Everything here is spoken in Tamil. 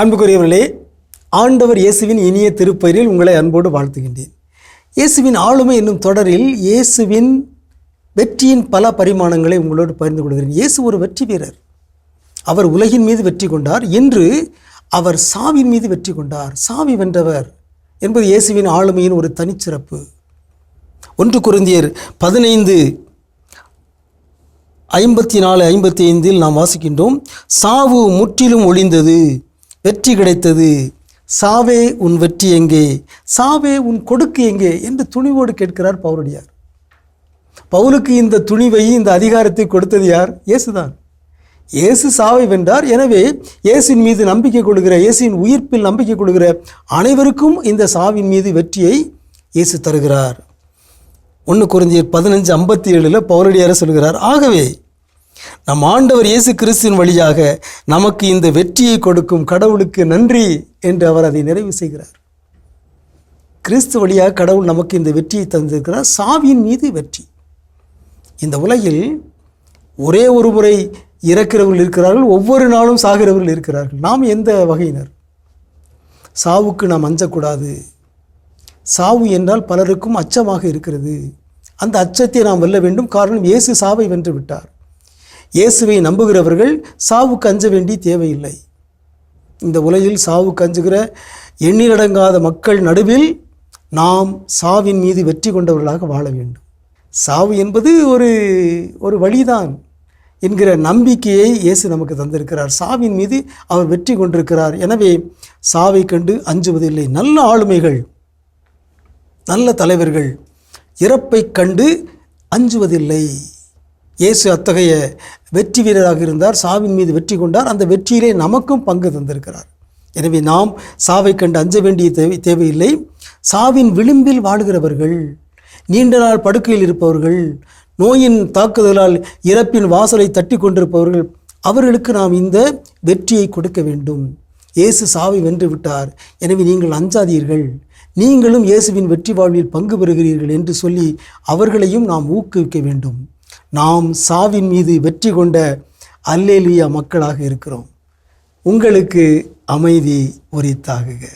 அன்புக்குரியவர்களே ஆண்டவர் இயேசுவின் இனிய திருப்பெயரில் உங்களை அன்போடு வாழ்த்துகின்றேன். இயேசுவின் ஆளுமை என்னும் தொடரில் இயேசுவின் வெற்றியின் பல பரிமாணங்களை உங்களோடு பகிர்ந்து கொள்கிறேன். இயேசு ஒரு வெற்றி வீரர். அவர் உலகின் மீது வெற்றி கொண்டார். இன்று அவர் சாவின் மீது வெற்றி கொண்டார். சாவி வென்றவர் என்பது இயேசுவின் ஆளுமையின் ஒரு தனிச்சிறப்பு. ஒன்று குருந்தியர் பதினைந்து ஐம்பத்தி நாலு ஐம்பத்தி ஐந்தில் நாம் வாசிக்கின்றோம் சாவு முற்றிலும் ஒளிந்தது வெற்றி கிடைத்தது. சாவே உன் வெற்றி எங்கே? சாவே உன் கொடுக்கு எங்கே? என்று துணிவோடு கேட்கிறார் பவுரடியார் பவுலுக்கு இந்த துணிவை இந்த அதிகாரத்தை கொடுத்தது யார்? இயேசுதான். இயேசு சாவை வென்றார். எனவே இயேசின் மீது நம்பிக்கை கொள்கிற இயேசின் உயிர்ப்பில் நம்பிக்கை கொள்கிற அனைவருக்கும் இந்த சாவின் மீது வெற்றியை இயேசு தருகிறார். ஒன்று குறைஞ்சியர் பதினஞ்சு ஐம்பத்தி ஏழில் பவுரடியார் சொல்கிறார் ஆகவே நம் ஆண்டவர் இயேசு கிறிஸ்துவின் வழியாக நமக்கு இந்த வெற்றியை கொடுக்கும் கடவுளுக்கு நன்றி என்று அவர் அதை நிறைவு செய்கிறார். கிறிஸ்து வழியாக கடவுள் நமக்கு இந்த வெற்றியை தந்திருக்கிறார். சாவியின் மீது வெற்றி. இந்த உலகில் ஒரே ஒரு முறை இறக்கிறவர்கள் இருக்கிறார்கள் ஒவ்வொரு நாளும் சாகிறவர்கள் இருக்கிறார்கள். நாம் எந்த வகையினர்? சாவுக்கு நாம் அஞ்சக்கூடாது. சாவு என்றால் பலருக்கும் அச்சமாக இருக்கிறது. அந்த அச்சத்தை நாம் வெல்ல வேண்டும். காரணம் இயேசு சாவை வென்று விட்டார். இயேசுவை நம்புகிறவர்கள் சாவுக்கு அஞ்ச வேண்டிய தேவையில்லை. இந்த உலகில் சாவுக்கு அஞ்சுகிற எண்ணிலடங்காத மக்கள் நடுவில் நாம் சாவின் மீது வெற்றி கொண்டவர்களாக வாழ வேண்டும். சாவு என்பது ஒரு ஒரு வழிதான் என்கிற நம்பிக்கையை இயேசு நமக்கு தந்திருக்கிறார். சாவின் மீது அவர் வெற்றி கொண்டிருக்கிறார். எனவே சாவை கண்டு அஞ்சுவதில்லை. நல்ல ஆளுமைகள் நல்ல தலைவர்கள் இறப்பை கண்டு அஞ்சுவதில்லை. இயேசு அத்தகைய வெற்றி வீரராக இருந்தார் சாவின் மீது வெற்றி கொண்டார் அந்த வெற்றியிலே நமக்கும் பங்கு தந்திருக்கிறார். எனவே நாம் சாவை கண்டு அஞ்ச வேண்டிய தேவை தேவையில்லை. சாவின் விளிம்பில் வாழுகிறவர்கள் நீண்ட நாள் படுக்கையில் இருப்பவர்கள் நோயின் தாக்குதலால் இறப்பின் வாசலை தட்டி கொண்டிருப்பவர்கள் அவர்களுக்கு நாம் இந்த வெற்றியை கொடுக்க வேண்டும். இயேசு சாவை வென்று விட்டார். எனவே நீங்கள் அஞ்சாதீர்கள். நீங்களும் இயேசுவின் வெற்றி வாழ்வில் பங்கு பெறுகிறீர்கள் என்று சொல்லி அவர்களையும் நாம் ஊக்குவிக்க வேண்டும். நாம் சாவின் மீது வெற்றி கொண்ட அல்லேலியா மக்களாக இருக்கிறோம். உங்களுக்கு அமைதி உரித்தாகுக.